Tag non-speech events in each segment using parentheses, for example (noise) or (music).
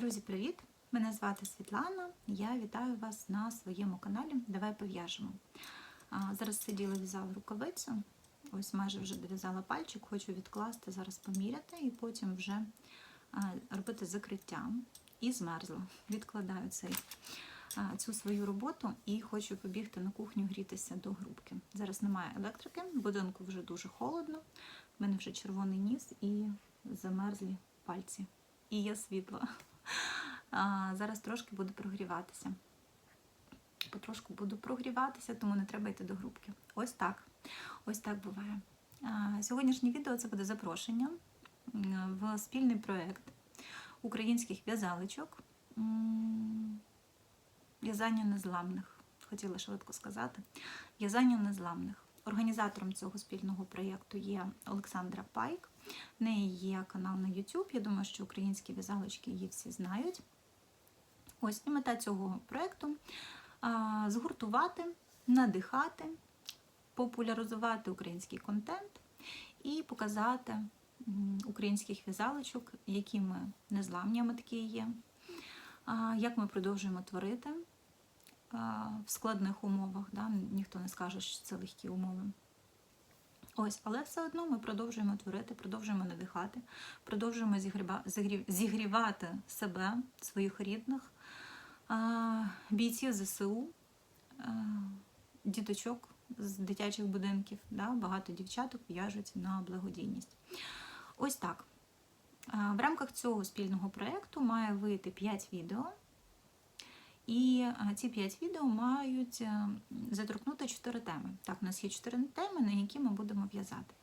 Друзі, привіт! Мене звати Світлана. Я вітаю вас на своєму каналі. Давай пов'яжемо. Зараз сиділа, в'язала рукавицю. Ось майже вже дов'язала пальчик, хочу відкласти, зараз поміряти і потім вже робити закриття. І змерзла. Відкладаю цей, цю свою роботу і хочу побігти на кухню грітися до грубки. Зараз немає електрики, в будинку вже дуже холодно. в мене вже червоний ніс і замерзлі пальці. І є світло. (laughs) Зараз трошки буду прогріватися. Потрошку буду прогріватися, тому не треба йти до грубки. Ось так. Ось так буває. Сьогоднішнє відео це буде запрошення в спільний проєкт українських в'язаличок. М, В'язання незламних. Хотіла швидко сказати. В'язання незламних. Організатором цього спільного проєкту є Олександра Пайк. В неї є канал на YouTube. Я думаю, що українські в'язалочки її всі знають. Ось і мета цього проєкту згуртувати, надихати, популяризувати український контент і показати українських в'язалочок, які ми незламні, ми такі є, як ми продовжуємо творити в складних умовах. Да? Ніхто не скаже, що це легкі умови. Ось, але все одно ми продовжуємо творити, продовжуємо надихати, продовжуємо зігріва- зігрів- зігрівати себе, своїх рідних, бійців ЗСУ, діточок з дитячих будинків. Да? Багато дівчаток в'яжуть на благодійність. Ось так. В рамках цього спільного проєкту має вийти 5 відео. І ці 5 відео мають е, заторкнути 4 теми. Так, у нас є 4 теми, на які ми будемо в'язати.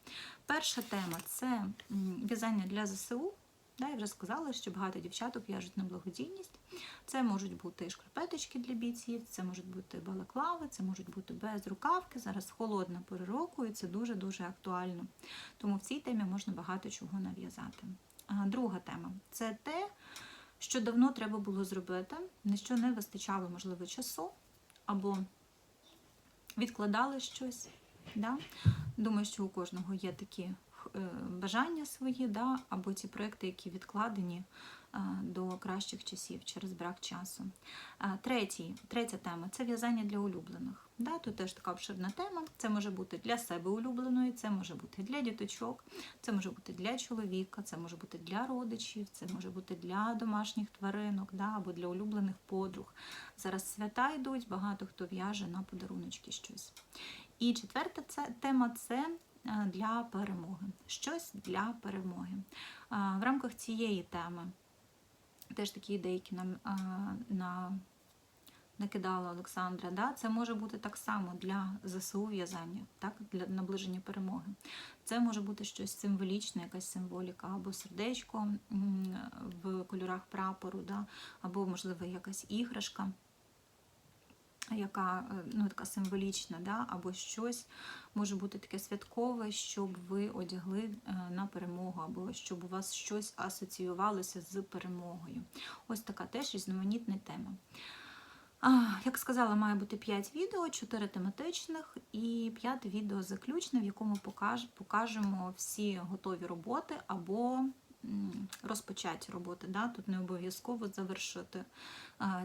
Перша тема це в'язання для ЗСУ. Я вже сказала, що багато дівчаток в'яжуть на благодійність. Це можуть бути шкарпеточки для бійців, це можуть бути балаклави, це можуть бути безрукавки. Зараз холодна пора року, і це дуже-дуже актуально. Тому в цій темі можна багато чого нав'язати. Друга тема це те, що давно треба було зробити, на що не вистачало, можливо, часу, або відкладали щось. Да? Думаю, що у кожного є такі бажання свої, да? або ті проекти, які відкладені е, до кращих часів через брак часу. Е, Третій, третя тема це в'язання для улюблених. Да? Тут теж така обширна тема. Це може бути для себе улюбленої, це може бути для діточок, це може бути для чоловіка, це може бути для родичів, це може бути для домашніх тваринок, да? або для улюблених подруг. Зараз свята йдуть, багато хто в'яже на подаруночки щось. І четверта тема це е, для перемоги. Щось для перемоги. В рамках цієї теми теж такі ідейки нам на, накидала Олександра. Да? Це може бути так само для ЗСУ в'язання, так? для наближення перемоги. Це може бути щось символічне, якась символіка, або сердечко в кольорах прапору, да? або, можливо, якась іграшка яка е, ну, така символічна, да? або щось може бути таке святкове, щоб ви одягли е, на перемогу, або щоб у вас щось асоціювалося з перемогою. Ось така теж різноманітна тема. Як сказала, має бути 5 відео, 4 тематичних і 5 відео заключне, в якому покажемо всі готові роботи або розпочаті роботи. Да? Тут не обов'язково завершити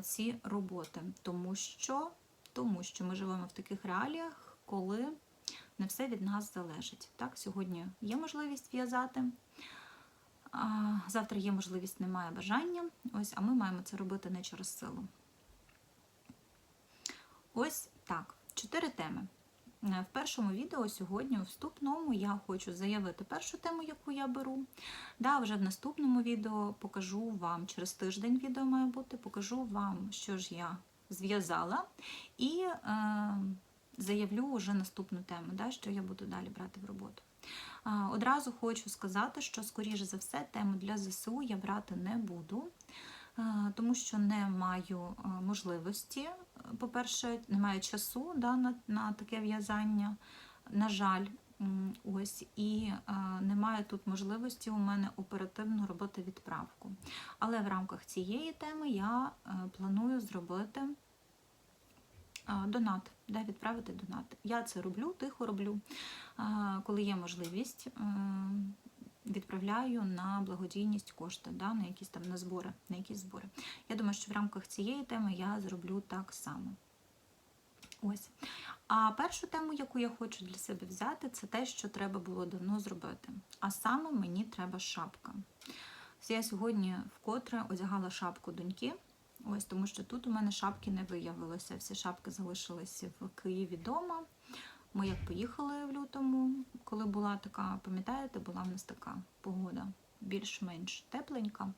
ці роботи, тому що, тому що ми живемо в таких реаліях, коли не все від нас залежить. Так, Сьогодні є можливість в'язати. Завтра є можливість, немає бажання. Ось, а ми маємо це робити не через силу. Ось так. Чотири теми. Е, В першому відео сьогодні, у вступному, я хочу заявити першу тему, яку я беру. Да, вже в наступному відео покажу вам, через тиждень відео має бути, покажу вам, що ж я зв'язала, і е, заявлю вже наступну тему, да, що я буду далі брати в роботу. Е, одразу хочу сказати, що, скоріше за все, тему для ЗСУ я брати не буду. Е, Тому що не маю е, можливості, по-перше, немає часу да, на, на таке в'язання, на жаль, ось, і е, немає тут можливості у мене оперативно робити відправку. Але в рамках цієї теми я е, планую зробити е, донат, да, відправити донат. Я це роблю, тихо роблю, е, коли є можливість. Відправляю на благодійність кошти, да, на якісь там на збори, на якісь збори. Я думаю, що в рамках цієї теми я зроблю так само. Ось. А першу тему, яку я хочу для себе взяти, це те, що треба було давно зробити. А саме мені треба шапка. Я сьогодні вкотре одягала шапку доньки. Ось тому що тут у мене шапки не виявилося. Всі шапки залишилися в Києві вдома. Ми як поїхали в лютому, коли була така, пам'ятаєте, була в нас така погода більш-менш тепленька.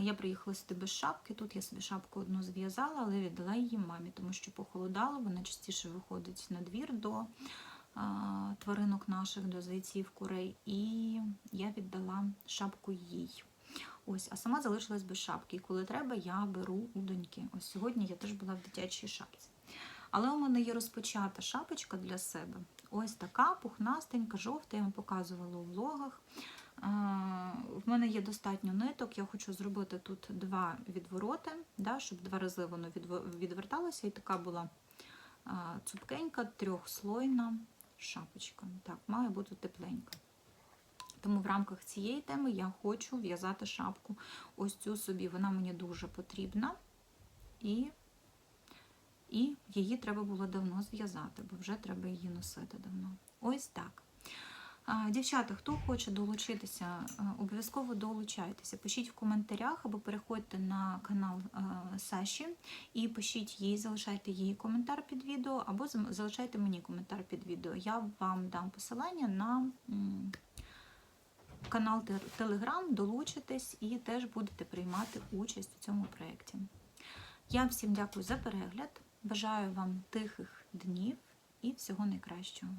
Я приїхала сюди без шапки. Тут я собі шапку одну зв'язала, але віддала її мамі, тому що похолодало. Вона частіше виходить на двір до тваринок наших, до зайців, курей. І я віддала шапку їй. Ось, а сама залишилась без шапки. І коли треба, я беру у доньки. Ось сьогодні я теж була в дитячій шапці. Але у мене є розпочата шапочка для себе. Ось така пухнастенька, жовта, я вам показувала у влогах. В мене є достатньо ниток. Я хочу зробити тут два відвороти, да, щоб два рази воно відверталося. І така була цупкенька, трьохслойна шапочка. Так, має бути тепленька. Тому в рамках цієї теми я хочу в'язати шапку. Ось цю собі, вона мені дуже потрібна. І, і її треба було давно зв'язати, бо вже треба її носити давно. Ось так. Дівчата, хто хоче долучитися, обов'язково долучайтеся. Пишіть в коментарях або переходьте на канал Саші і пишіть їй, залишайте їй коментар під відео, або залишайте мені коментар під відео. Я вам дам посилання на канал Телеграм, долучитесь і теж будете приймати участь у цьому проєкті. Я всім дякую за перегляд. Бажаю вам тихих днів і всього найкращого.